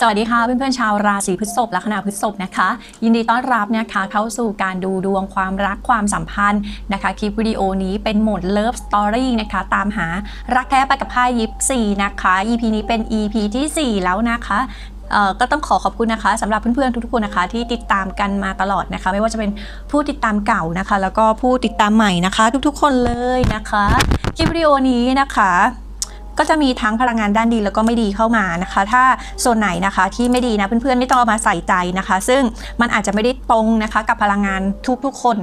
สวัสดีค่ะเพื่อนๆชาวราศีพฤษภและคณะพฤษภนะคะ ยินดีต้อนรับนะคะเข้าสู่การดูดวงความรักความสัมพันธ์นะคะคลิปวิดีโอนี้เป็นโหมด Love Story นะคะตามหารักแท้ไปกับไพ่ยิปซีนะคะ EP นี้เป็น EP ที่ 4 แล้วนะคะก็ต้องขอขอบคุณนะคะสำหรับเพื่อนๆทุกๆคนนะคะ ที่ติดตามกันมาตลอดนะคะ ไม่ว่าจะเป็นผู้ติดตามเก่านะคะ แล้วก็ผู้ติดตามใหม่นะคะ ทุกๆคนเลยนะคะคลิปวิดีโอนี้นะคะ ก็จะมีทั้งพลังงานด้านดีแล้วก็ไม่ดีเข้ามานะคะ ถ้าโซนไหนนะคะที่ไม่ดีนะเพื่อนๆไม่ต้องเอามาใส่ใจนะคะ ซึ่งมันอาจจะไม่ได้ตรงนะคะกับพลังงานทุกๆคน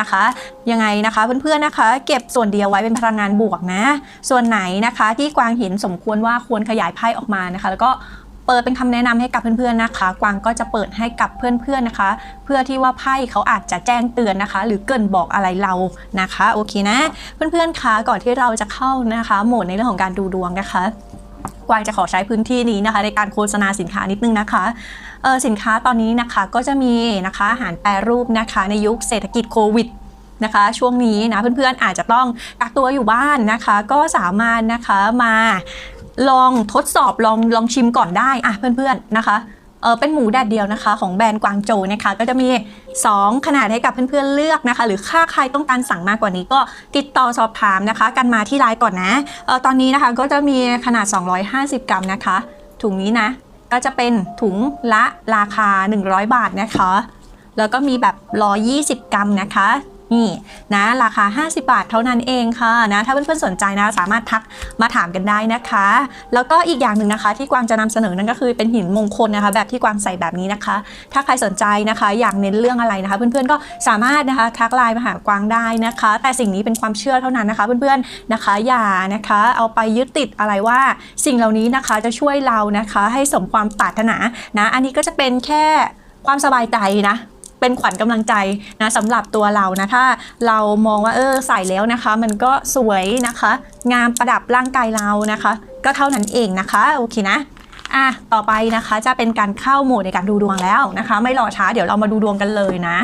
นะคะยังไงนะคะเพื่อนๆนะคะ เก็บส่วนเดียวไว้เป็นพลังงานบวกนะ ส่วนไหนนะคะที่กวางเห็นสมควรว่าควรขยายไพ่ออกมานะคะ แล้วก็ เปิดเป็นคำแนะนำให้กับเพื่อนๆนะคะ กวางก็จะเปิดให้กับเพื่อนๆนะคะ เพื่อที่ว่าไพ่เขาอาจจะแจ้งเตือนนะคะ หรือเกินบอกอะไรเรานะคะ โอเคนะ เพื่อนๆคะก่อนที่เราจะเข้านะคะโหมดในเรื่องของการดูดวงนะคะ กวางจะขอใช้พื้นที่นี้นะคะ ในการโฆษณาสินค้านิดนึงนะคะเออสินค้าตอนนี้นะคะก็จะมีนะคะอาหารแปรรูปนะคะ ในยุคเศรษฐกิจโควิดนะคะช่วงนี้นะเพื่อนๆอาจจะต้องกักตัวอยู่บ้านนะคะ ก็สามารถนะคะมา ลองทดสอบลองลองชิมก่อนได้อะเพื่อนๆนะคะเออเป็นหมูแดดเดียวนะคะ ของแบรนด์กวางโจนะคะ ก็จะมี 2 ขนาดให้กับเพื่อนๆเลือกนะคะ หรือค่าใครต้องการสั่งมากกว่านี้ก็ติดต่อสอบถามนะคะ กันมาที่ไลน์ก่อนนะเออตอนนี้นะคะก็จะมีขนาด 250 กรัมนะคะ ถุงนี้นะ ก็จะเป็นถุงละราคา 100 บาทนะคะ แล้วก็มีแบบ 120 กรัมนะคะ นี่นะราคา 50 บาทเท่านั้นเองค่ะนะถ้าเพื่อนๆสนใจนะสามารถทักมาถามกันได้นะคะ แล้วก็อีกอย่างหนึ่งนะคะ ที่กวางจะนำเสนอนั่นก็คือเป็นหินมงคลนะคะ แบบที่กวางใส่แบบนี้นะคะ ถ้าใครสนใจนะคะ อยากเน้นเรื่องอะไรนะคะ เพื่อนๆก็สามารถนะคะทักไลน์มาหากวางได้นะคะ แต่สิ่งนี้เป็นความเชื่อเท่านั้นนะคะเพื่อนๆนะคะอย่านะคะ เอาไปยึดติดอะไรว่า สิ่งเหล่านี้นะคะจะช่วยเรานะคะ ให้สมความปรารถนานะ อันนี้ก็จะเป็นแค่ความสบายใจนะ เป็นขวัญกำลังใจนะสำหรับตัวเรานะถ้าเรามองว่าเออใส่แล้วนะคะ มันก็สวยนะคะ งามประดับร่างกายเรานะคะ ก็เท่านั้นเองนะคะโอเคนะอะต่อไปนะคะจะเป็นการเข้าโหมดในการดูดวงแล้วนะคะ ไม่รอช้าเดี๋ยวเรามาดูดวงกันเลยนะ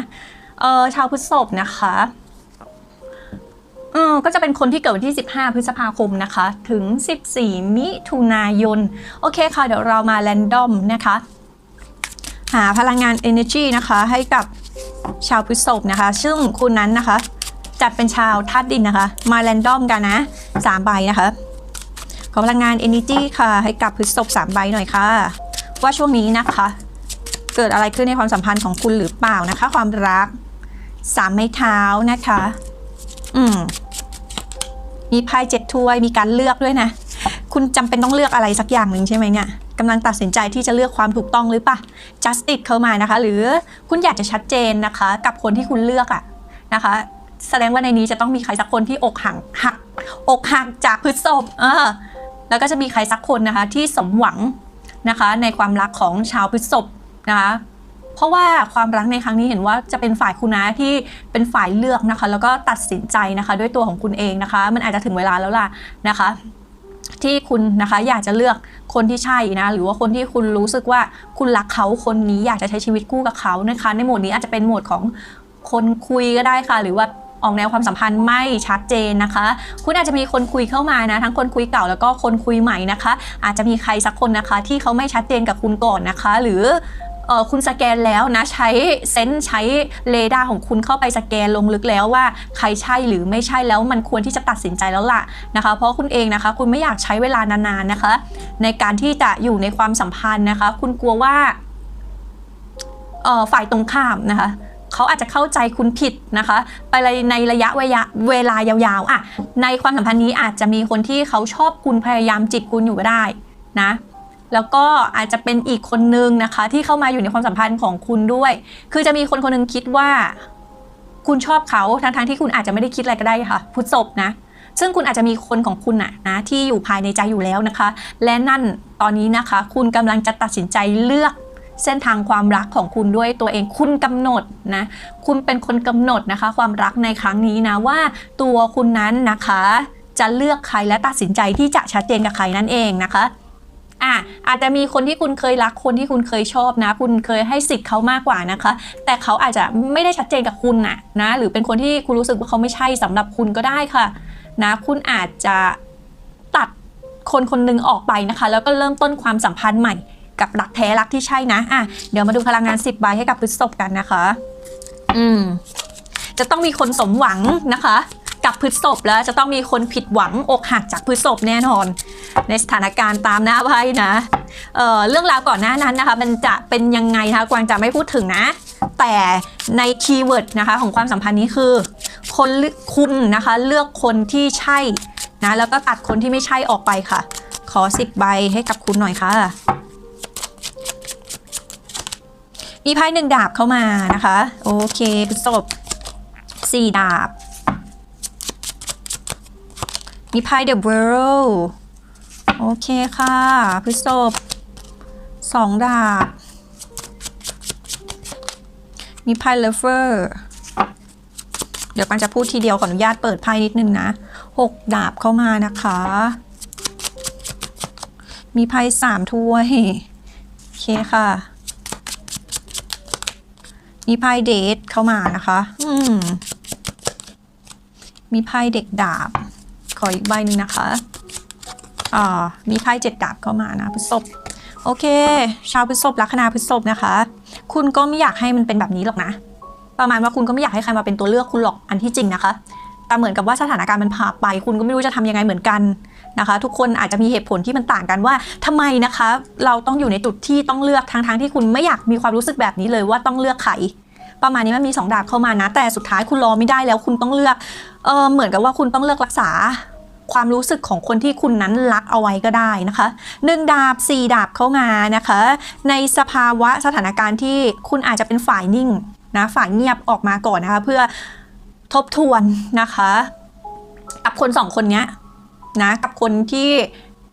เออชาวพฤษภนะคะอืมก็จะเป็นคนที่เกิดวันที่ 15 พฤษภาคมนะคะ ถึง 14 มิถุนายน โอเคค่ะ เดี๋ยวเรามาแรนดอมนะคะ หาพลังงาน energy นะคะ ให้กับชาวพฤษภนะคะ ซึ่งคุณนั้นนะคะ จัดเป็นชาวธาตุดินนะคะ มาแรนดอมกันนะ3ใบนะคะ ขอพลังงาน energy ค่ะ ให้กับพฤษภ3ใบหน่อยค่ะ ว่าช่วงนี้นะคะ เกิดอะไรขึ้นในความสัมพันธ์ของคุณหรือเปล่านะคะ ความรักสามไม้เท้านะคะ อืม มีไพ่เจ็ดถ้วย มีการเลือกด้วยนะ คุณจำเป็นต้องเลือกอะไรสักอย่างหนึ่งใช่ไหมเนี่ย กำลังตัดสินใจที่จะเลือกความถูกต้องหรือปะ justice เข้ามานะคะ หรือคุณอยากจะชัดเจนนะคะ กับคนที่คุณเลือกอะนะคะ แสดงว่าในนี้จะต้องมีใครสักคนที่อกหักหักอกหักจากพฤษภเออแล้วก็จะมีใครสักคนนะคะที่สมหวังนะคะ ในความรักของชาวพฤษภนะคะเพราะว่าความรักในครั้งนี้เห็นว่าจะเป็นฝ่ายคุณนะที่เป็นฝ่ายเลือกนะคะ แล้วก็ตัดสินใจนะคะ ด้วยตัวของคุณเองนะคะ มันอาจจะถึงเวลาแล้วล่ะนะคะ ที่คุณนะคะอยากจะเลือกคนที่ใช่นะหรือว่าคนที่คุณรู้สึกว่าคุณรักเขาคนนี้อยากจะใช้ชีวิตคู่กับเขานะคะในโหมดนี้อาจจะเป็นโหมดของคนคุยก็ได้ค่ะ หรือว่าออกแนวความสัมพันธ์ไม่ชัดเจนนะคะ คุณอาจจะมีคนคุยเข้ามานะ ทั้งคนคุยเก่าแล้วก็คนคุยใหม่นะคะ อาจจะมีใครสักคนนะคะ ที่เขาไม่ชัดเจนกับคุณก่อนนะคะ หรือ ออคุณสแกนแล้วนะใช้เซนส์ใช้เรดาร์ของคุณเข้าไปสแกนลงลึกแล้วว่าใครใช่หรือไม่ใช่แล้วมันควรที่จะตัดสินใจแล้วล่ะนะคะ เพราะคุณเองนะคะคุณไม่อยากใช้เวลานานๆนะคะ ในการที่จะอยู่ในความสัมพันธ์นะคะ คุณกลัวว่าเออฝ่ายตรงข้ามนะคะเขาอาจจะเข้าใจคุณผิดนะคะ ไปในระยะเวลาเวลายาวๆอะในความสัมพันธ์นี้อาจจะมีคนที่เขาชอบคุณพยายามจีบคุณอยู่ก็ได้นะ แล้วก็อาจจะเป็นอีกคนนึงนะคะ ที่เข้ามาอยู่ในความสัมพันธ์ของคุณด้วย คือจะมีคนคนหนึงคิดว่า คุณชอบเขาทั้งๆที่คุณอาจจะไม่ได้คิดอะไรก็ได้ค่ะ พุทธศพนะ ซึ่งคุณอาจจะมีคนของคุณนะนะที่อยู่ภายในใจอยู่แล้วนะคะ และนั่นตอนนี้นะคะ คุณกำลังจะตัดสินใจเลือกเส้นทางความรักของคุณด้วยตัวเองคุณกำหนดนะ คุณเป็นคนกำหนดนะคะ ความรักในครั้งนี้นะว่าตัวคุณนั้นนะคะ จะเลือกใครและตัดสินใจที่จะชัดเจนกับใครนั่นเองนะคะ อะอาจจะมีคนที่คุณเคยรักคนที่คุณเคยชอบนะ คุณเคยให้สิทธิ์เขามากกว่านะคะ แต่เขาอาจจะไม่ได้ชัดเจนกับคุณนะนะ หรือเป็นคนที่คุณรู้สึกว่าเขาไม่ใช่สำหรับคุณก็ได้ค่ะ นะ คุณอาจจะตัดคนคนหนึงออกไปนะคะ แล้วก็เริ่มต้นความสัมพันธ์ใหม่กับรักแท้รักที่ใช่นะอะเดี๋ยวมาดูพลังงาน 10ใบให้กับพฤษภกันนะคะ อืมจะต้องมีคนสมหวังนะคะ กับพฤษภแล้วจะต้องมีคนผิดหวังอกหักจากพฤษภแน่นอน ในสถานการณ์ตามหน้าไพ่นะเเรื่องราวก่อนหน้านั้นนะคะ มันจะเป็นยังไงนะคะกวางจะไม่พูดถึงนะ แต่ในคีย์เวิร์ดนะคะของความสัมพันธ์นี้คือ คนคุณนะคะเลือกคนที่ใช่นะแล้วก็ตัดคนที่ไม่ใช่ออกไปค่ะ ขอสิบใบให้กับคุณหน่อยค่ะมีไพ่หนึ่งดาบเข้ามานะคะ โอเคพฤษภสี่ดาบ มีไพ่ The World โอเคค่ะพฤษภสองดาบมีไพ่ Lover เดี๋ยวปันจะพูดทีเดียวขออนุญาตเปิดไพ่นิดนึงนะหกดาบเข้ามานะคะ มีไพ่สามถ้วยโอเคค่ะ มีไพ่เดทเข้ามานะคะ อืมมีไพ่เด็กดาบ ขออีกใบหนึ่งนะคะอ่ามีไพ่เจ็ดดาบเข้ามานะพฤษภโอเค ชาวพฤษภลัคนาพฤษภนะคะ คุณก็ไม่อยากให้มันเป็นแบบนี้หรอกนะ ประมาณว่าคุณก็ไม่อยากให้ใครมาเป็นตัวเลือกคุณหรอกอันที่จริงนะคะ แต่เหมือนกับว่าสถานการณ์มันพาไป คุณก็ไม่รู้จะทำยังไงเหมือนกันนะคะ ทุกคนอาจจะมีเหตุผลที่มันต่างกันว่าทำไมนะคะ เราต้องอยู่ในจุดที่ต้องเลือกทั้งๆทที่คุณไม่อยากมีความรู้สึกแบบนี้เลยว่าต้องเลือกใครประมาณนี้มันมีสองดาบเข้ามานะ แต่สุดท้ายคุณรอไม่ได้แล้วคุณต้องเลือกเออเหมือนกับว่าคุณต้องเลือกรักษา ความรู้สึกของคนที่คุณนั้นรักเอาไว้ก็ได้นะคะหนึ่งดาบสี่ดาบเข้ามานะคะ ในสภาวะสถานการณ์ที่คุณอาจจะเป็นฝ่ายนิ่งนะฝ่ายเงียบออกมาก่อนนะคะ เพื่อทบทวนนะคะกับคนสองคนนี้นะกับคนที่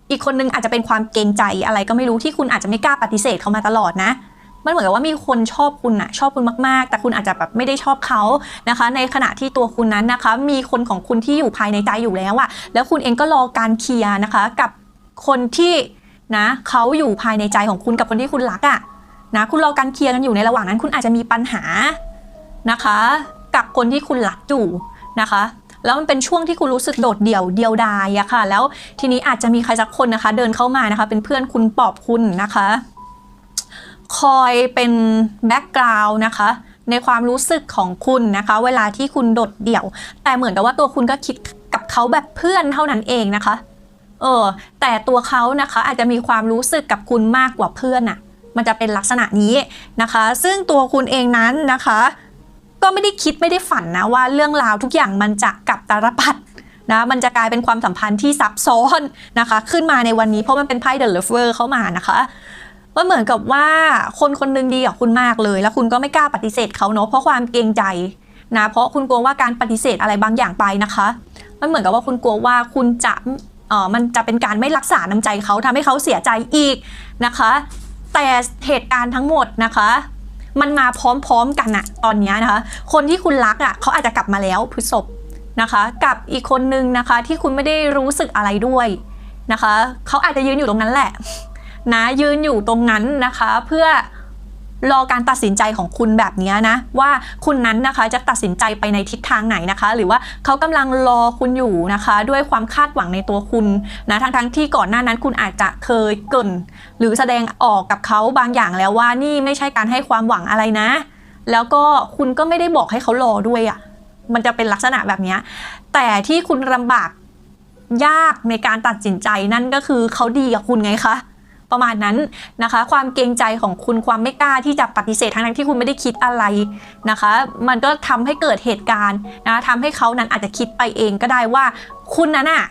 อีกคนนึงอาจจะเป็นความเกรงใจอะไรก็ไม่รู้ที่คุณอาจจะไม่กล้าปฏิเสธเขามาตลอดนะ มันเหมือนกับว่ามีคนชอบคุณอะชอบคุณมากๆ แต่คุณอาจจะแบบไม่ได้ชอบเขานะคะ ในขณะที่ตัวคุณนั้นนะคะ มีคนของคุณที่อยู่ภายในใจอยู่แล้วอะแล้วคุณเองก็รอการเคลียร์นะคะ กับคนที่นะเขาอยู่ภายในใจของคุณกับคนที่คุณรักอะนะคุณรอการเคลียร์กันอยู่ในระหว่างนั้น คุณอาจจะมีปัญหานะคะ กับคนที่คุณรักอยู่นะคะแล้วมันเป็นช่วงที่คุณรู้สึกโดดเดี่ยวเดียวดายอะค่ะ แล้วทีนี้อาจจะมีใครสักคนนะคะ เดินเข้ามานะคะ เป็นเพื่อนคุณปอบคุณนะคะ คอยเป็นแบ็กกราวน์นะคะ ในความรู้สึกของคุณนะคะ เวลาที่คุณโดดเดี่ยว แต่เหมือนกับว่าตัวคุณก็คิดกับเขาแบบเพื่อนเท่านั้นเองนะคะ เออ แต่ตัวเขานะคะอาจจะมีความรู้สึกกับคุณมากกว่าเพื่อนอะมันจะเป็นลักษณะนี้นะคะ ซึ่งตัวคุณเองนั้นนะคะ ก็ไม่ได้คิดไม่ได้ฝันนะว่าเรื่องราวทุกอย่างมันจะกลับตาลปัดนะมันจะกลายเป็นความสัมพันธ์ที่ซับซ้อนนะคะ ขึ้นมาในวันนี้เพราะมันเป็นไพ่เดอะเลฟเวอร์เข้ามานะคะ มันเหมือนกับว่าคนคนหนึงดีกับคุณมากเลย แล้วคุณก็ไม่กล้าปฏิเสธเขาเนาะเพราะความเกรงใจนะเพราะคุณกลัวว่าการปฏิเสธอะไรบางอย่างไปนะคะมันเหมือนกับว่าคุณกลัวว่าคุณจะเออมันจะเป็นการไม่รักษาน้ำใจเขาทำให้เขาเสียใจอีกนะคะ แต่เหตุการณ์ทั้งหมดนะคะ มันมาพร้อมๆกันอะตอนนี้นะคะ คนที่คุณรักอะเขาอาจจะกลับมาแล้วพฤษภนะคะ กับอีกคนนึงนะคะที่คุณไม่ได้รู้สึกอะไรด้วยนะคะ เขาอาจจะยืนอยู่ตรงนั้นแหละ นะยืนอยู่ตรงนั้นนะคะ เพื่อรอการตัดสินใจของคุณแบบนี้นะ ว่าคุณนั้นนะคะจะตัดสินใจไปในทิศทางไหนนะคะ หรือว่าเขากำลังรอคุณอยู่นะคะ ด้วยความคาดหวังในตัวคุณนะทั้งๆที่ก่อนหน้านั้นคุณอาจจะเคยเกินหรือแสดงออกกับเขาบางอย่างแล้วว่านี่ไม่ใช่การให้ความหวังอะไรนะ แล้วก็คุณก็ไม่ได้บอกให้เขารอด้วยอะ่ะมันจะเป็นลักษณะแบบนี้แต่ที่คุณลำบากยากในการตัดสินใจนั่นก็คือเขาดีกับคุณไงคะ ประมาณนั้นนะคะ ความเกรงใจของคุณความไม่กล้าที่จะปฏิเสธทั้งที่คุณไม่ได้คิดอะไรนะคะ มันก็ทำให้เกิดเหตุการณ์นะทำให้เขานั้นอาจจะคิดไปเองก็ได้ว่าคุณนั้นอะ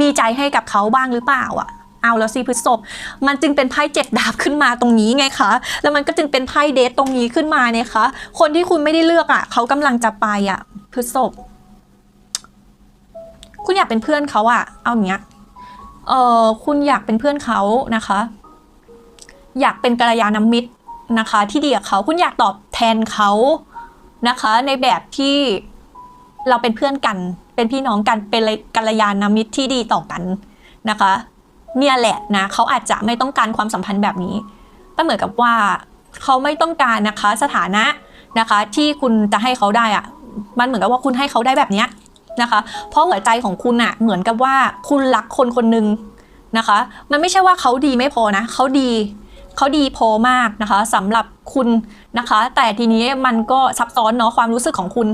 มีใจให้กับเขาบ้างหรือเปล่าอะเอาแล้วสิพฤษภมันจึงเป็นไพ่เจ็ดดาบขึ้นมาตรงนี้ไงคะ แล้วมันก็จึงเป็นไพ่เดทตรงนี้ขึ้นมาเนี่ยคะ คนที่คุณไม่ได้เลือกอะเขากำลังจะไปอะพฤษภคุณอยากเป็นเพื่อนเขาอะ เอาอย่างเงี้ย เออคุณอยากเป็นเพื่อนเขานะคะ อยากเป็นกัลยาณมิตรนะคะ ที่ดีกับเขาคุณอยากตอบแทนเขานะคะ ในแบบที่เราเป็นเพื่อนกัน เป็นพี่น้องกันเป็นกัลยาณมิตรที่ดีต่อกันนะคะ เนี่ยแหละนะเขาอาจจะไม่ต้องการความสัมพันธ์แบบนี้แต่เหมือนกับว่าเขาไม่ต้องการนะคะสถานะนะคะ ที่คุณจะให้เขาได้อะมันเหมือนกับว่าคุณให้เขาได้แบบเนี้ย นะคะ เพราะหัวใจของคุณอะเหมือนกับว่าคุณรักคนคนหนึ่งนะคะ มันไม่ใช่ว่าเขาดีไม่พอนะเขาดีเขาดีพอมากนะคะสำหรับคุณนะคะ แต่ทีนี้มันก็ซับซ้อนเนาะความรู้สึกของคุณ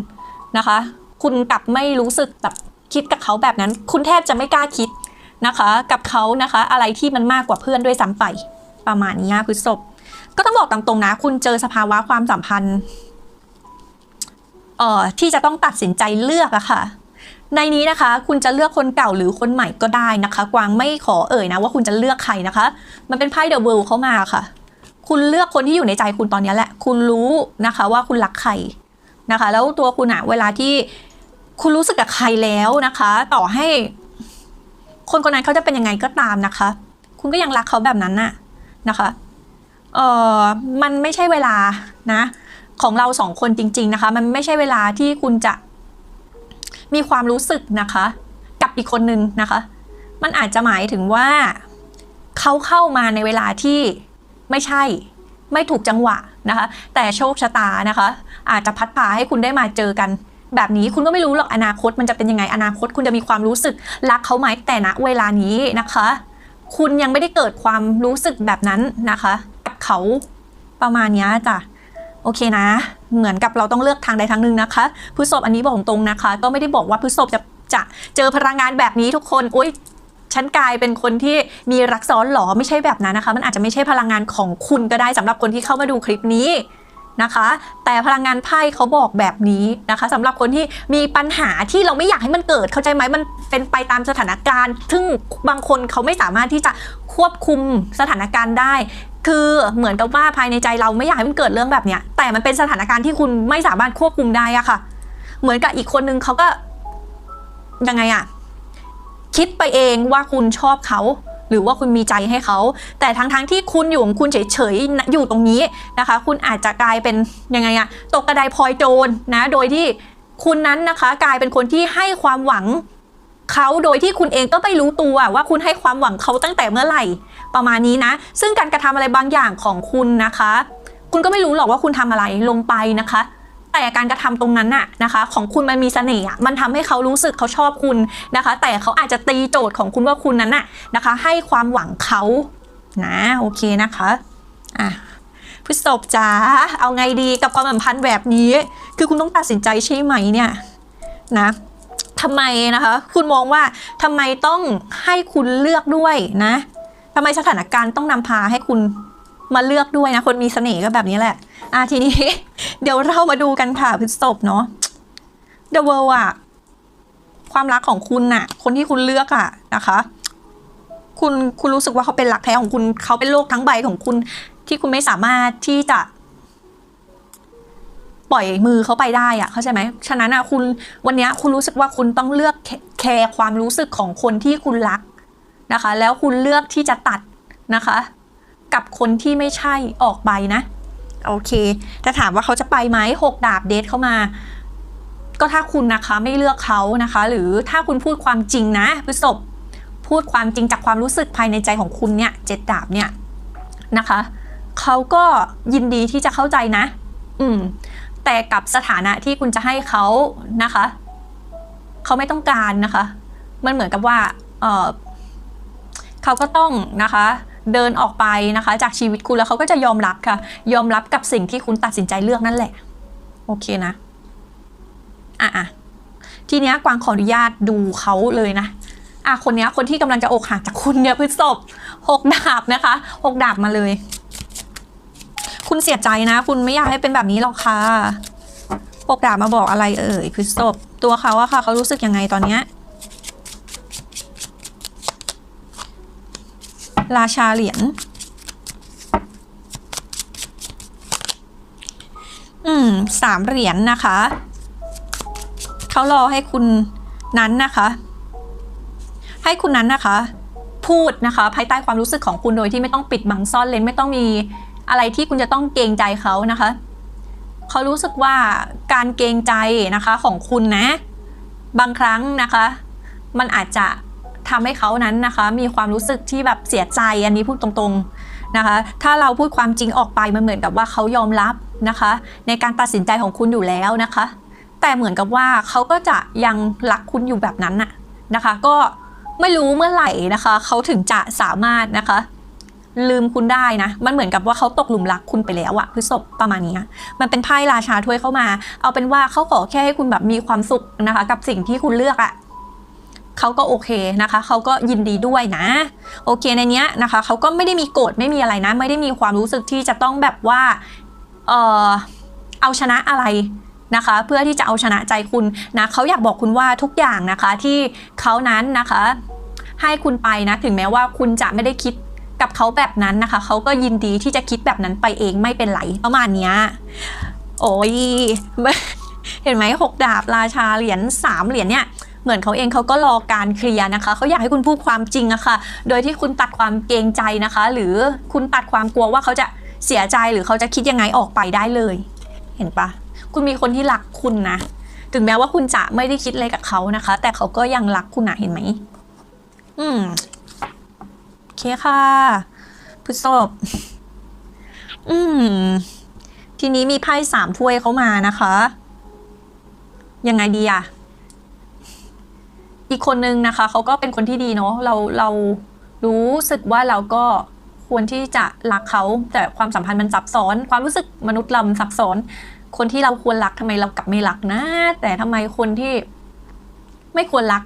นะคะ คุณกลับไม่รู้สึกแบบคิดกับเขาแบบนั้น คุณแทบจะไม่กล้าคิดนะคะ กับเขานะคะ อะไรที่มันมากกว่าเพื่อนด้วยซ้ำไปประมาณนี้พฤษภก็ต้องบอกตามตรงนะ คุณเจอสภาวะความสัมพันธ์เอ่อที่จะต้องตัดสินใจเลือกอะค่ะ ในนี้นะคะ คุณจะเลือกคนเก่าหรือคนใหม่ก็ได้นะคะ กวางไม่ขอเอ่ยนะว่าคุณจะเลือกใครนะคะ มันเป็นไพ่เดอะเวิลด์เข้ามาค่ะ คุณเลือกคนที่อยู่ในใจคุณตอนนี้แหละ คุณรู้นะคะว่าคุณรักใครนะคะ แล้วตัวคุณอะเวลาที่คุณรู้สึกกับใครแล้วนะคะ ต่อให้ คนคนนั้นเขาจะเป็นยังไงก็ตามนะคะ คุณก็ยังรักเขาแบบนั้นน่ะนะคะเออมันไม่ใช่เวลานะ ของเราสองคนจริง ๆนะคะ มันไม่ใช่เวลาที่คุณจะ มีความรู้สึกนะคะ กับอีกคนนึงนะคะ มันอาจจะหมายถึงว่าเขาเข้ามาในเวลาที่ไม่ใช่ไม่ถูกจังหวะนะคะ แต่โชคชะตานะคะ อาจจะพัดพาให้คุณได้มาเจอกัน แบบนี้คุณก็ไม่รู้หรอกอนาคตมันจะเป็นยังไงอนาคต คุณจะมีความรู้สึกรักเขาไหมแต่ณเวลานี้นะคะ คุณยังไม่ได้เกิดความรู้สึกแบบนั้นนะคะกับเขาประมาณนี้จ้ะ โอเคนะ เหมือนกับเราต้องเลือกทางใดทางหนึ่งนะคะพฤษภอันนี้บอกตรงนะคะ ก็ไม่ได้บอกว่าพฤษภจะจะเจอพลังงานแบบนี้ทุกคนโอ๊ยฉันกลายเป็นคนที่มีรักซ้อนหรอไม่ใช่แบบนั้นนะคะ มันอาจจะไม่ใช่พลังงานของคุณก็ได้สำหรับคนที่เข้ามาดูคลิปนี้นะคะ แต่พลังงานไพ่เขาบอกแบบนี้นะคะสำหรับคนที่มีปัญหาที่เราไม่อยากให้มันเกิดเข้าใจไหมมันเป็นไปตามสถานการณ์ ซึ่งบางคนเขาไม่สามารถที่จะควบคุมสถานการณ์ได้ คือเหมือนกับว่าภายในใจเราไม่อยากให้มันเกิดเรื่องแบบเนี้ยแต่มันเป็นสถานการณ์ที่คุณไม่สามารถควบคุมได้อะค่ะ เหมือนกับอีกคนนึงเขาก็ยังไงอะคิดไปเองว่าคุณชอบเขา หรือว่าคุณมีใจให้เขา แต่ทั้งทั้งๆที่คุณอยู่ของคุณเฉยๆอยู่ตรงนี้นะคะ คุณอาจจะกลายเป็นยังไงอะตกกระไดพลอยโจรนะ โดยที่คุณนั้นนะคะกลายเป็นคนที่ให้ความหวังเขาโดยที่คุณเองก็ไม่รู้ตัวว่าคุณให้ความหวังเขาตั้งแต่เมื่อไหร่ ประมาณนี้นะ ซึ่งการกระทำอะไรบางอย่างของคุณนะคะ คุณก็ไม่รู้หรอกว่าคุณทำอะไรลงไปนะคะแต่การกระทำตรงนั้นน่ะนะคะของคุณมันมีเสน่ห์มันทำให้เขารู้สึกเขาชอบคุณนะคะ แต่เขาอาจจะตีโจทย์ของคุณว่าคุณนั้นน่ะนะคะ ให้ความหวังเขานะโอเคนะคะอะพฤษภจ๋าเอาไงดีกับความสัมพันธ์แบบนี้ คือคุณต้องตัดสินใจใช่ไหมเนี่ยนะทำไมนะคะ คุณมองว่าทำไมต้องให้คุณเลือกด้วยนะ ทำไมสถานการณ์ต้องนำพาให้คุณมาเลือกด้วยนะ คนมีเสน่ห์ก็แบบนี้แหละ อะทีนี้ เดี๋ยวเรามาดูกันค่ะพฤษภเนาะ The World อะความรักของคุณน่ะ คนที่คุณเลือกอะนะคะ คุณคุณรู้สึกว่าเขาเป็นหลักแท้ของคุณ เขาเป็นโลกทั้งใบของคุณ ที่คุณไม่สามารถที่จะ ปล่อยมือเขาไปได้อะเข้าใจไหมฉะนั้นอะคุณวันนี้คุณรู้สึกว่าคุณต้องเลือกแคแคร์ความรู้สึกของคนที่คุณรัก นะคะ แล้วคุณเลือกที่จะตัดนะคะ กับคนที่ไม่ใช่ออกไปนะ โอเคแต่ถามว่าเขาจะไปไหมหกดาบเดทเข้ามา ก็ถ้าคุณนะคะไม่เลือกเขานะคะ หรือถ้าคุณพูดความจริงนะพฤษภพูดความจริงจากความรู้สึกภายในใจของคุณเนี่ยเจ็ดดาบเนี่ยนะคะเขาก็ยินดีที่จะเข้าใจนะ อืม แต่กับสถานะที่คุณจะให้เขานะคะ เขาไม่ต้องการนะคะ มันเหมือนกับว่า เออ เขาก็ต้องนะคะเดินออกไปนะคะ จากชีวิตคุณแล้วเขาก็จะยอมรับค่ะ ยอมรับกับสิ่งที่คุณตัดสินใจเลือกนั่นแหละ โอเคนะ อะอะทีเนี้ยกวางขออนุญาตดูเขาเลยนะอะคนเนี้ยคนที่กำลังจะอกหักจากคุณเนี่ยพฤษภหกดาบนะคะหกดาบมาเลย คุณเสียใจนะ คุณไม่อยากให้เป็นแบบนี้หรอกค่ะหกดาบมาบอกอะไรเอ่ยพฤษภตัวเขาอะค่ะ เขารู้สึกยังไงตอนเนี้ย ราชาเหรียญอืมสามเหรียญนนะคะ เขารอให้คุณนั้นนะคะ ให้คุณนั้นนะคะ พูดนะคะ ภายใต้ความรู้สึกของคุณโดยที่ไม่ต้องปิดบังซ่อนเลนไม่ต้องมีอะไรที่คุณจะต้องเกรงใจเขานะคะเขารู้สึกว่าการเกรงใจนะคะของคุณนะ บางครั้งนะคะ มันอาจจะ ทำให้เขานั้นนะคะ มีความรู้สึกที่แบบเสียใจอันนี้พูดตรงๆนะคะ ถ้าเราพูดความจริงออกไปมันเหมือนกับว่าเขายอมรับนะคะ ในการตัดสินใจของคุณอยู่แล้วนะคะ แต่เหมือนกับว่าเขาก็จะยังรักคุณอยู่แบบนั้นน่ะนะคะ ก็ไม่รู้เมื่อไหร่นะคะ เขาถึงจะสามารถนะคะลืมคุณได้นะ มันเหมือนกับว่าเขาตกหลุมรักคุณไปแล้วอะพฤษภประมาณนี้มันเป็นไพ่ราชาถ้วยเข้ามา เอาเป็นว่าเขาขอแค่ให้คุณแบบมีความสุขนะคะ กับสิ่งที่คุณเลือกอะ เขาก็โอเคนะคะเขาก็ยินดีด้วยนะ โอเคในเนี้ยนะคะเขาก็ไม่ได้มีโกรธไม่มีอะไรนะ ไม่ได้มีความรู้สึกที่จะต้องแบบว่าเออเอาชนะอะไรนะคะ เพื่อที่จะเอาชนะใจคุณนะเขาอยากบอกคุณว่าทุกอย่างนะคะที่เขานั้นนะคะ ให้คุณไปนะถึงแม้ว่าคุณจะไม่ได้คิดกับเขาแบบนั้นนะคะเขาก็ยินดีที่จะคิดแบบนั้นไปเองไม่เป็นไรประมาณเนี้ยโอ้ยเห็นไหมหกดาบราชาเหรียญสามเหรียญเนี่ย เหมือนเขาเองเขาก็รอการเคลียร์นะคะเขาอยากให้คุณพูดความจริงอะค่ะ โดยที่คุณตัดความเกรงใจนะคะ หรือคุณตัดความกลัวว่าเขาจะเสียใจหรือเขาจะคิดยังไงออกไปได้เลย เห็นปะคุณมีคนที่รักคุณนะถึงแม้ว่าคุณจะไม่ได้คิดอะไรกับเขานะคะ แต่เขาก็ยังรักคุณนะเห็นไหมอืมโอเคค่ะพฤษภอืม ทีนี้มีไพ่สามถ้วยเข้ามานะคะ ยังไงดีอะ อีกคนนึงนะคะเขาก็เป็นคนที่ดีเนาะเราเรารู้สึกว่าเราก็ควรที่จะรักเขาแต่ความสัมพันธ์มันซับซ้อน ความรู้สึกมนุษย์เรามันซับซ้อน คนที่เราควรรักทำไมเรากลับไม่รักนะ แต่ทำไมคนที่ไม่ควรรัก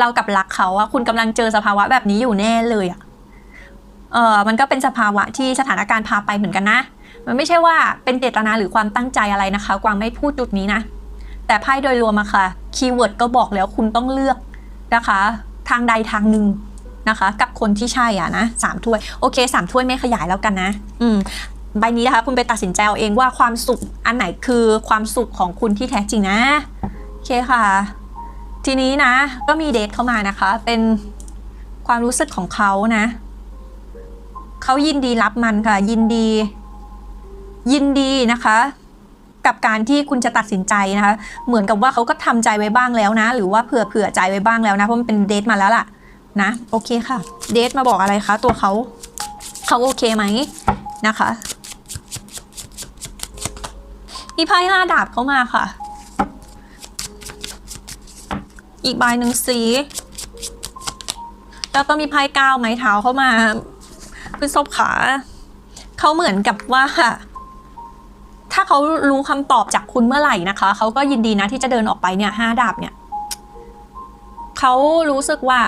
เรากลับรักเขาอะคุณกำลังเจอสภาวะแบบนี้อยู่แน่เลยอะเออมันก็เป็นสภาวะที่สถานการณ์พาไปเหมือนกันนะ มันไม่ใช่ว่าเป็นเจตนาหรือความตั้งใจอะไรนะคะ กวางไม่พูดจุดนี้นะ แต่ไพ่โดยรวมอะค่ะคีย์เวิร์ดก็บอกแล้วคุณต้องเลือกนะคะ ทางใดทางหนึ่งนะคะ กับคนที่ใช่อะนะสามถ้วยโอเคสามถ้วยไม่ขยายแล้วกันนะ อืมใบนี้นะคะ คุณไปตัดสินใจเอาเองว่าความสุขอันไหนคือความสุขของคุณที่แท้จริงนะโอเคค่ะ ทีนี้นะ ก็มีเดทเข้ามานะคะ เป็นความรู้สึกของเขานะเขายินดีรับมันค่ะ ยินดี ยินดีนะคะ กับการที่คุณจะตัดสินใจนะคะ เหมือนกับว่าเขาก็ทำใจไว้บ้างแล้วนะ หรือว่าเผื่อเผื่อใจไว้บ้างแล้วนะ เพราะมันเป็นเดทมาแล้วล่ะนะ โอเคค่ะ เดทมาบอกอะไรคะ ตัวเขาเขาโอเคไหมนะคะ มีไพ่ห้าดาบเข้ามาค่ะ อีกใบหนึ่งสีแล้วก็มีไพ่ก้าไม้เท้าเข้ามาพฤษภขาเขาเหมือนกับว่า ถ้าเขารู้คำตอบจากคุณเมื่อไหร่นะคะเขาก็ยินดีนะที่จะเดินออกไปเนี่ยห้าดาบเนี่ยเขารู้สึกว่า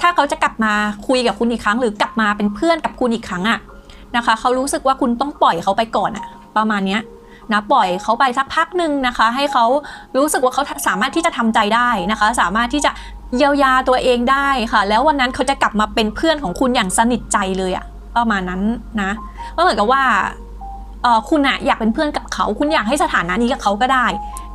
ถ้าเขาจะกลับมาคุยกับคุณอีกครั้ง หรือกลับมาเป็นเพื่อนกับคุณอีกครั้งอะนะคะเขารู้สึกว่าคุณต้องปล่อยเขาไปก่อนอะประมาณเนี้ยนะปล่อยเขาไปสักพักหนึ่งนะคะ ให้เขารู้สึกว่าเขาสามารถที่จะทำใจได้นะคะ สามารถที่จะเยียวยาตัวเองได้ค่ะ แล้ววันนั้นเขาจะกลับมาเป็นเพื่อนของคุณอย่างสนิทใจเลยอะประมาณนั้นนะก็เหมือนกับว่า คุณอะอยากเป็นเพื่อนกับเขา คุณอยากให้สถานะนี้กับเขาก็ได้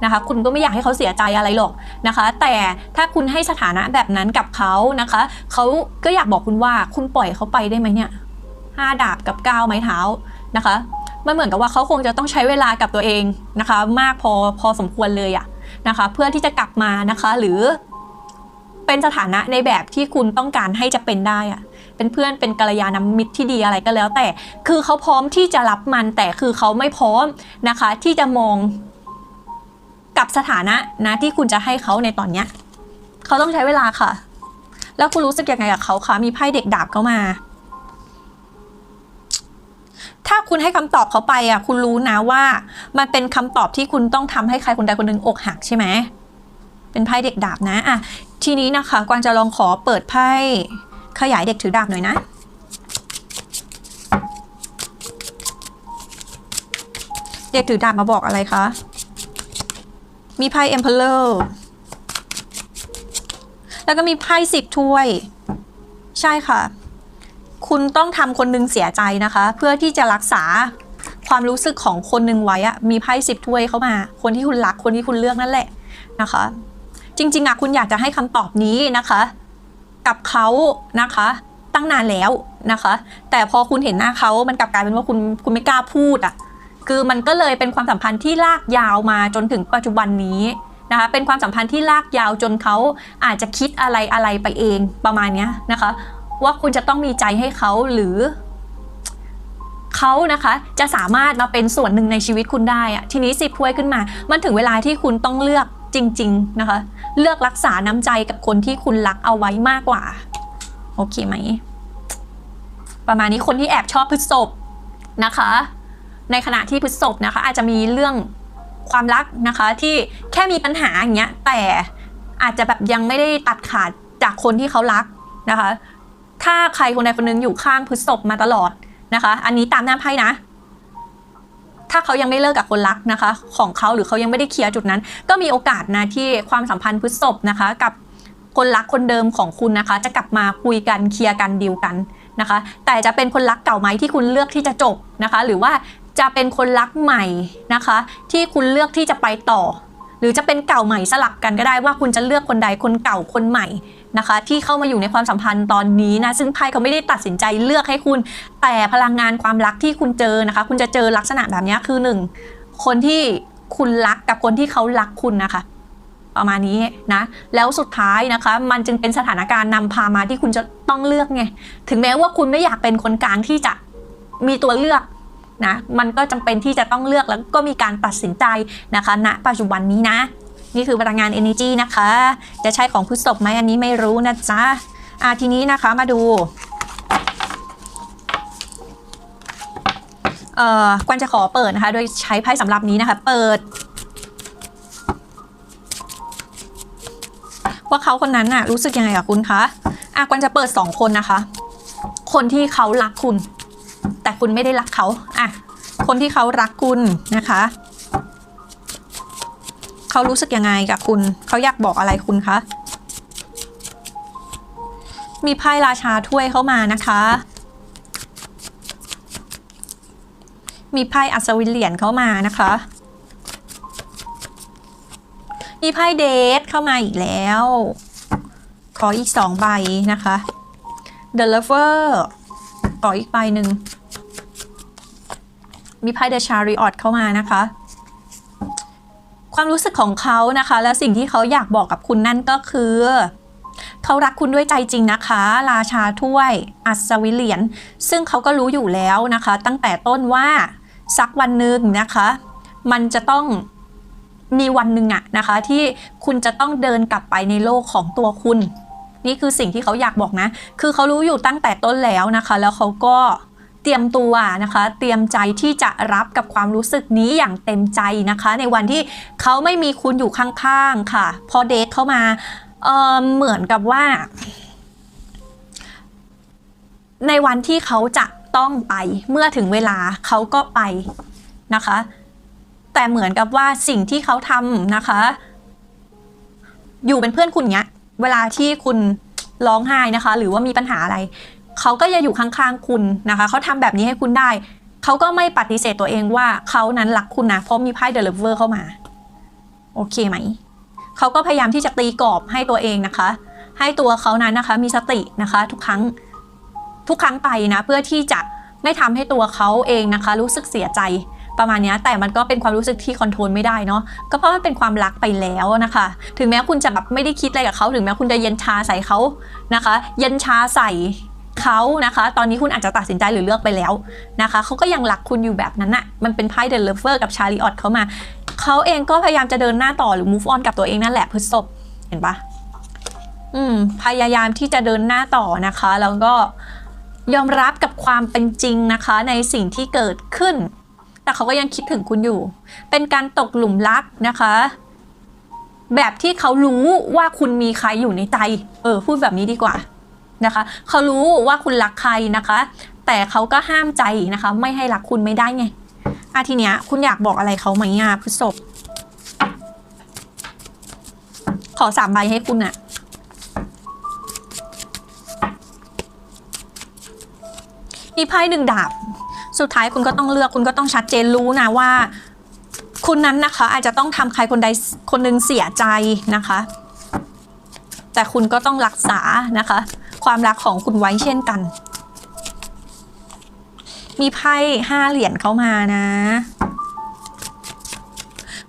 นะคะ คุณก็ไม่อยากให้เขาเสียใจอะไรหรอกนะคะ แต่ถ้าคุณให้สถานะแบบนั้นกับเขานะคะเขาก็อยากบอกคุณว่าคุณปล่อยเขาไปได้ไหมเนี่ยห้าดาบกับเก้าไม้เท้านะคะมันเหมือนกับว่าเขาคงจะต้องใช้เวลากับตัวเองนะคะ มากพอพอสมควรเลยอะนะคะ เพื่อที่จะกลับมานะคะหรือเป็นสถานะในแบบที่คุณต้องการให้จะเป็นได้อะ เป็นเพื่อนเป็นกัลยาณมิตรที่ดีอะไรก็แล้ว แต่คือเขาพร้อมที่จะรับมันแต่คือเขาไม่พร้อมนะคะ ที่จะมองกับสถานะนะที่คุณจะให้เขาในตอนเนี้ยเขาต้องใช้เวลาค่ะ แล้วคุณรู้สึกยังไงกับเขาคะมีไพ่เด็กดาบเข้ามา ถ้าคุณให้คำตอบเขาไปอะ คุณรู้นะว่า มันเป็นคำตอบที่คุณต้องทำให้ใครคนใดคนหนึ่งอกหักใช่ไหมเป็นไพ่เด็กดาบนะอะทีนี้นะคะกวางจะลองขอเปิดไพ่ ขยายเด็กถือดาบหน่อยนะ เด็กถือดาบมาบอกอะไรคะ มีไพ่ Emperor แล้วก็มีไพ่สิบถ้วย ใช่ค่ะ คุณต้องทำคนหนึงเสียใจนะคะ เพื่อที่จะรักษาความรู้สึกของคนหนึ่งไว้อะมีไพ่สิบถ้วยเข้ามา คนที่คุณรักคนที่คุณเลือกนั่นแหละนะคะ จริง ๆอะคุณอยากจะให้คำตอบนี้นะคะ กับเขานะคะตั้งนานแล้วนะคะ แต่พอคุณเห็นหน้าเขามันกลับกลายเป็นว่าคุณคุณไม่กล้าพูดอะคือมันก็เลยเป็นความสัมพันธ์ที่ลากยาวมาจนถึงปัจจุบันนี้นะคะเป็นความสัมพันธ์ที่ลากยาวจนเขาอาจจะคิดอะไรอะไรไปเองประมาณนี้นะคะ ว่าคุณจะต้องมีใจให้เขาหรือเขานะคะจะสามารถมาเป็นส่วนหนึ่งในชีวิตคุณได้อะทีนี้สิบถ้วยขึ้นมา มันถึงเวลาที่คุณต้องเลือก จริง ๆนะคะ เลือกรักษาน้ำใจกับคนที่คุณรักเอาไว้มากกว่า โอเคไหม ประมาณนี้คนที่แอบชอบพฤษภนะคะ ในขณะที่พฤษภนะคะ อาจจะมีเรื่องความรักนะคะ ที่แค่มีปัญหาอย่างเงี้ยแต่อาจจะแบบยังไม่ได้ตัดขาดจากคนที่เขารักนะคะ ถ้าใครคนใดคนหนึงอยู่ข้างพฤษภมาตลอดนะคะ อันนี้ตามหน้าไพ่นะ ถ้าเขายังไม่เลิกกับคนรักนะคะ ของเขาหรือเขายังไม่ได้เคลียร์จุดนั้น ก็มีโอกาสนะที่ความสัมพันธ์พฤษภนะคะ กับคนรักคนเดิมของคุณนะคะ จะกลับมาคุยกันเคลียร์กันดีลกันนะคะ แต่จะเป็นคนรักเก่าไหมที่คุณเลือกที่จะจบนะคะ หรือว่าจะเป็นคนรักใหม่นะคะ ที่คุณเลือกที่จะไปต่อ หรือจะเป็นเก่าใหม่สลับกันก็ได้ว่าคุณจะเลือกคนใดคนเก่าคนใหม่ นะคะ ที่เข้ามาอยู่ในความสัมพันธ์ตอนนี้นะซึ่งไพ่เขาไม่ได้ตัดสินใจเลือกให้คุณ แต่พลังงานความรักที่คุณเจอนะคะ คุณจะเจอลักษณะแบบนี้คือหนึ่งคนที่คุณรักกับคนที่เขารักคุณนะคะประมาณนี้นะแล้วสุดท้ายนะคะ มันจึงเป็นสถานการณ์นำพามาที่คุณจะต้องเลือกไงถึงแม้ว่าคุณไม่อยากเป็นคนกลางที่จะมีตัวเลือกนะมันก็จำเป็นที่จะต้องเลือกแล้วก็มีการตัดสินใจนะคะณปัจจุบันนี้นะ นี่คือพลังงาน energy นะคะ จะใช่ของพฤษภไหมอันนี้ไม่รู้นะจ๊ะอะทีนี้นะคะมาดูเอ่อกวนจะขอเปิดนะคะ โดยใช้ไพ่สำหรับนี้นะคะ เปิด ว่าเขาคนนั้นน่ะรู้สึกยังไงกับคุณคะอะกวนจะเปิดสองคนนะคะ คนที่เขารักคุณ แต่คุณไม่ได้รักเขาอะคนที่เขารักคุณนะคะ เขารู้สึกยังไงกับคุณ เขาอยากบอกอะไรคุณคะ มีไพ่ราชาถ้วยเข้ามานะคะ มีไพ่อัศวินเหรียญเข้ามานะคะ มีไพ่เดทเข้ามาอีกแล้ว ขออีกสองใบนะคะ The Lover ขออีกใบหนึ่ง มีไพ่ The Chariot เข้ามานะคะ ความรู้สึกของเขานะคะ และสิ่งที่เขาอยากบอกกับคุณนั่นก็คือ เขารักคุณด้วยใจจริงนะคะ ราชาถ้วย อัศวิเหรียญซึ่งเขาก็รู้อยู่แล้วนะคะ ตั้งแต่ต้นว่าสักวันหนึ่งนะคะ มันจะต้องมีวันหนึ่งอะนะคะ ที่คุณจะต้องเดินกลับไปในโลกของตัวคุณ นี่คือสิ่งที่เขาอยากบอกนะ คือเขารู้อยู่ตั้งแต่ต้นแล้วนะคะ แล้วเขาก็เตรียมตัวนะคะ เตรียมใจที่จะรับกับความรู้สึกนี้อย่างเต็มใจนะคะ ในวันที่เขาไม่มีคุณอยู่ข้างๆค่ะ พอเดทเข้ามาเออเหมือนกับว่า ในวันที่เขาจะต้องไปเมื่อถึงเวลาเขาก็ไปนะคะ แต่เหมือนกับว่าสิ่งที่เขาทำนะคะ อยู่เป็นเพื่อนคุณเนี้ย เวลาที่คุณร้องไห้นะคะ หรือว่ามีปัญหาอะไร เขาก็จะอยู่ข้างๆคุณนะคะ เขาทำแบบนี้ให้คุณได้ เขาก็ไม่ปฏิเสธตัวเองว่าเขานั้นรักคุณนะเพราะมีไพ่เดลิเวอร์เข้ามา โอเคไหม เขาก็พยายามที่จะตีกรอบให้ตัวเองนะคะ ให้ตัวเขานั้นนะคะ มีสตินะคะ ทุกครั้งทุกครั้งไปนะเพื่อที่จะไม่ทำให้ตัวเขาเองนะคะ รู้สึกเสียใจประมาณนี้แต่มันก็เป็นความรู้สึกที่คอนโทรลไม่ได้เนาะก็เพราะมันเป็นความรักไปแล้วนะคะ ถึงแม้คุณจะแบบไม่ได้คิดอะไรกับเขาถึงแม้คุณจะเย็นชาใส่เขานะคะ เย็นชาใส่ เขานะคะ ตอนนี้คุณอาจจะตัดสินใจหรือเลือกไปแล้วนะคะเขาก็ยังรักคุณอยู่แบบนั้นอะมันเป็นไพ่เดลเวอร์กับชาริออตเขามาเขาเองก็พยายามจะเดินหน้าต่อหรือ move on กับตัวเองนั่นแหละพฤษภเห็นปะอืมพยายามที่จะเดินหน้าต่อนะคะแล้วก็ยอมรับกับความเป็นจริงนะคะ ในสิ่งที่เกิดขึ้น แต่เขาก็ยังคิดถึงคุณอยู่ เป็นการตกหลุมรักนะคะ แบบที่เขารู้ว่าคุณมีใครอยู่ในใจ เออ พูดแบบนี้ดีกว่า นะคะ เขารู้ว่าคุณรักใครนะคะ แต่เขาก็ห้ามใจนะคะ ไม่ให้รักคุณไม่ได้ไงอาทีเนี้ยคุณอยากบอกอะไรเขาไหมอะพฤษภขอสามใบให้คุณอะมีไพ่หนึ่งดาบ สุดท้ายคุณก็ต้องเลือกคุณก็ต้องชัดเจนรู้นะว่า คุณนั้นนะคะ อาจจะต้องทำใครคนใดคนหนึ่งเสียใจนะคะ แต่คุณก็ต้องรักษานะคะ ความรักของคุณไว้เช่นกัน มีไพ่ห้าเหรียญเข้ามานะ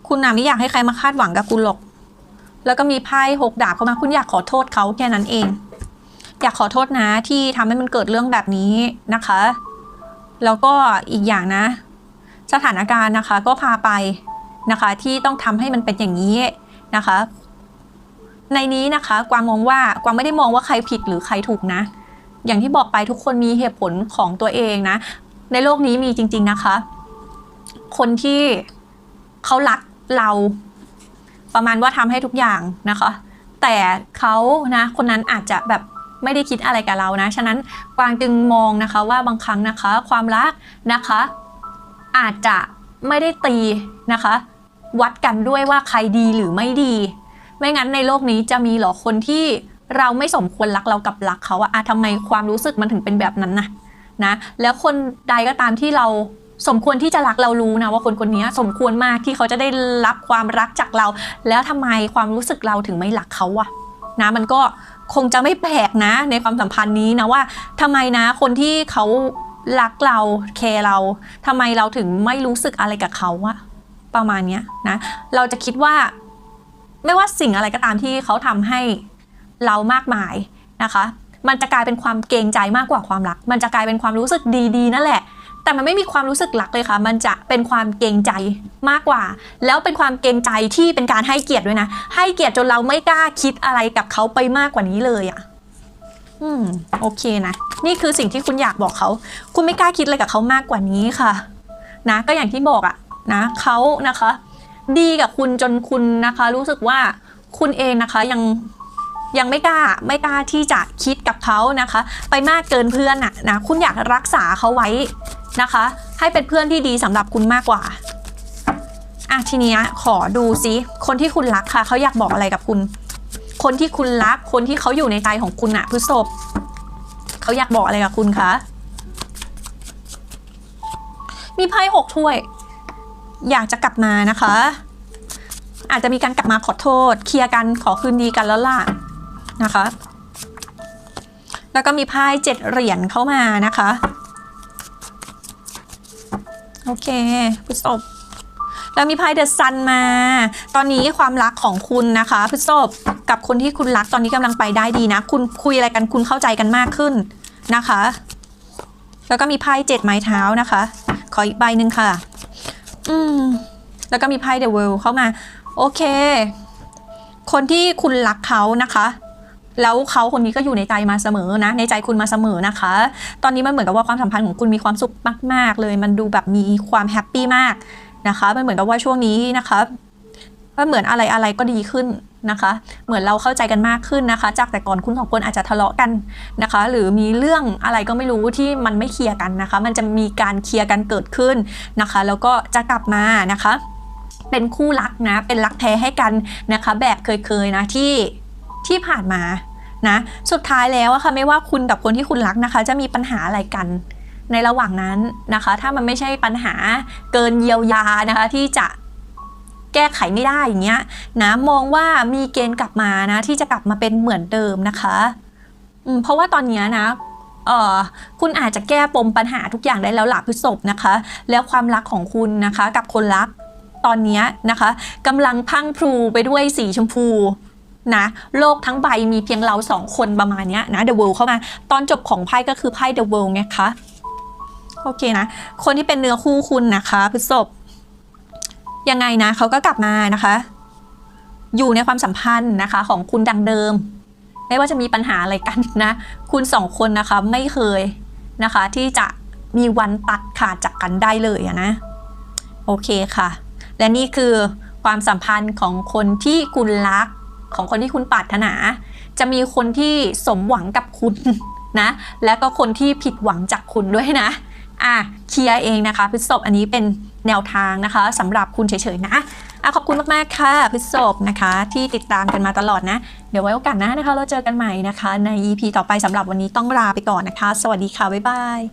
คุณน่ะไม่อยากให้ใครมาคาดหวังกับคุณหรอก แล้วก็มีไพ่หกดาบเข้ามา คุณอยากขอโทษเขาแค่นั้นเอง อยากขอโทษนะที่ทำให้มันเกิดเรื่องแบบนี้นะคะ แล้วก็อีกอย่างนะ สถานการณ์นะคะก็พาไปนะคะที่ต้องทำให้มันเป็นอย่างนี้นะคะ ในนี้นะคะกวางมองว่ากวางไม่ได้มองว่าใครผิดหรือใครถูกนะ อย่างที่บอกไปทุกคนมีเหตุผลของตัวเองนะ ในโลกนี้มีจริง ๆนะคะ คนที่เขารักเราประมาณว่าทำให้ทุกอย่างนะคะ แต่เขานะคนนั้นอาจจะแบบไม่ได้คิดอะไรกับเรานะ ฉะนั้นกวางจึงมองนะคะว่าบางครั้งนะคะ ความรักนะคะ อาจจะไม่ได้ตีนะคะ วัดกันด้วยว่าใครดีหรือไม่ดี ไม่งั้นในโลกนี้จะมีหรอคนที่เราไม่สมควรรักเรากับรักเขาอะอะทำไมความรู้สึกมันถึงเป็นแบบนั้นนะนะ แล้วคนใดก็ตามที่เราสมควรที่จะรักเรารู้นะว่าคนคนนี้สมควรมากที่เขาจะได้รับความรักจากเรา แล้วทำไมความรู้สึกเราถึงไม่รักเขาอะนะมันก็คงจะไม่แปลกนะ ในความสัมพันธ์นี้นะว่าทำไมนะคนที่เขารักเราแคร์เราทำไมเราถึงไม่รู้สึกอะไรกับเขาอะประมาณเนี้ยนะเราจะคิดว่า ไม่ว่าสิ่งอะไรก็ตามที่เขาทำให้เรามากมายนะคะ มันจะกลายเป็นความเกรงใจมากกว่าความรัก มันจะกลายเป็นความรู้สึกดีๆนั่นแหละ แต่มันไม่มีความรู้สึกรักเลยค่ะ มันจะเป็นความเกรงใจมากกว่า แล้วเป็นความเกรงใจที่เป็นการให้เกียรติด้วยนะ ให้เกียรติจนเราไม่กล้าคิดอะไรกับเขาไปมากกว่านี้เลยอะ่ะอืมโอเคนะ นี่คือสิ่งที่คุณอยากบอกเขา คุณไม่กล้าคิดอะไรกับเขามากกว่านี้ค่ะ นะ ก็อย่างที่บอกอะนะเขานะคะ ดีกับคุณจนคุณนะคะ รู้สึกว่าคุณเองนะคะยังยังไม่กล้าไม่กล้าที่จะคิดกับเขานะคะ ไปมากเกินเพื่อนอะนะคุณอยากรักษาเขาไว้นะคะ ให้เป็นเพื่อนที่ดีสำหรับคุณมากกว่าอะทีเนี้ยขอดูซิคนที่คุณรักค่ะเขาอยากบอกอะไรกับคุณ คนที่คุณรักคนที่เขาอยู่ในใจของคุณอะพฤษภเขาอยากบอกอะไรกับคุณคะมีไพ่หกถ้วย อยากจะกลับมานะคะ อาจจะมีการกลับมาขอโทษ เคลียร์กันขอคืนดีกันแล้วล่ะนะคะ แล้วก็มีไพ่เจ็ดเหรียญเข้ามานะคะ โอเคพฤษภแล้วมีไพ่เดอะซันมา ตอนนี้ความรักของคุณนะคะพฤษภกับคนที่คุณรักตอนนี้กำลังไปได้ดีนะ คุณคุยอะไรกันคุณเข้าใจกันมากขึ้นนะคะ แล้วก็มีไพ่เจ็ดไม้เท้านะคะ ขออีกใบหนึ่งค่ะ อืม แล้วก็มีไพ่เดอะเวิลด์เข้ามา โอเค คนที่คุณรักเขานะคะแล้วเขาคนนี้ก็อยู่ในใจมาเสมอนะ ในใจคุณมาเสมอนะคะ ตอนนี้มันเหมือนกับว่าความสัมพันธ์ของคุณมีความสุขมาก ๆ เลย มันดูแบบมีความแฮปปี้มากนะคะ มันเหมือนกับว่าช่วงนี้นะคะก็เหมือนอะไรอะไรก็ดีขึ้น นะคะ เหมือนเราเข้าใจกันมากขึ้นนะคะ จากแต่ก่อนคุณสองคนอาจจะทะเลาะกันนะคะ หรือมีเรื่องอะไรก็ไม่รู้ที่มันไม่เคลียร์กันนะคะ มันจะมีการเคลียร์กันเกิดขึ้นนะคะ แล้วก็จะกลับมานะคะ เป็นคู่รักนะ เป็นรักแท้ให้กันนะคะ แบบเคยๆนะที่ที่ผ่านมานะ สุดท้ายแล้วอะค่ะไม่ว่าคุณกับคนที่คุณรักนะคะ จะมีปัญหาอะไรกันในระหว่างนั้นนะคะ ถ้ามันไม่ใช่ปัญหาเกินเยียวยานะคะที่จะ ก้ไขไม่ได้อย่างเงี้ยนะมองว่ามีเกณฑ์กลับมานะที่จะกลับมาเป็นเหมือนเดิมนะคะเพราะว่าตอนเนี้ยนะเออคุณอาจจะแก้ปมปัญหาทุกอย่างได้แล้วหลักพฤษภนะคะ แล้วความรักของคุณนะคะ กับคนรักตอนเนี้ยนะคะกำลังพังพรูไปด้วยสีชมพูนะโลกทั้งใบมีเพียงเราสองคนประมาณเนี้ยนะ The World เข้ามา ตอนจบของไพ่ก็คือไพ่ The World ไงคะ โอเคนะ คนที่เป็นเนื้อคู่คุณนะคะพฤษภ ยังไงนะเขาก็กลับมานะคะ อยู่ในความสัมพันธ์นะคะของคุณดังเดิม ไม่ว่าจะมีปัญหาอะไรกันนะ คุณสองคนนะคะไม่เคยนะคะ ที่จะมีวันตัดขาดจากกันได้เลยนะ โอเคค่ะ และนี่คือความสัมพันธ์ของคนที่คุณรักของคนที่คุณปรารถนา จะมีคนที่สมหวังกับคุณนะ และก็คนที่ผิดหวังจากคุณด้วยนะ อะเคลียร์เองนะคะพฤษภอันนี้เป็น แนวทางนะคะสำหรับคุณเฉยๆนะอะขอบคุณมากๆค่ะพฤษภนะคะ ที่ติดตามกันมาตลอดนะ เดี๋ยวไว้โอกาสหน้านะคะ เราเจอกันใหม่นะคะ ใน EP ต่อไปสำหรับวันนี้ต้องลาไปก่อนนะคะ สวัสดีค่ะ บ๊ายบาย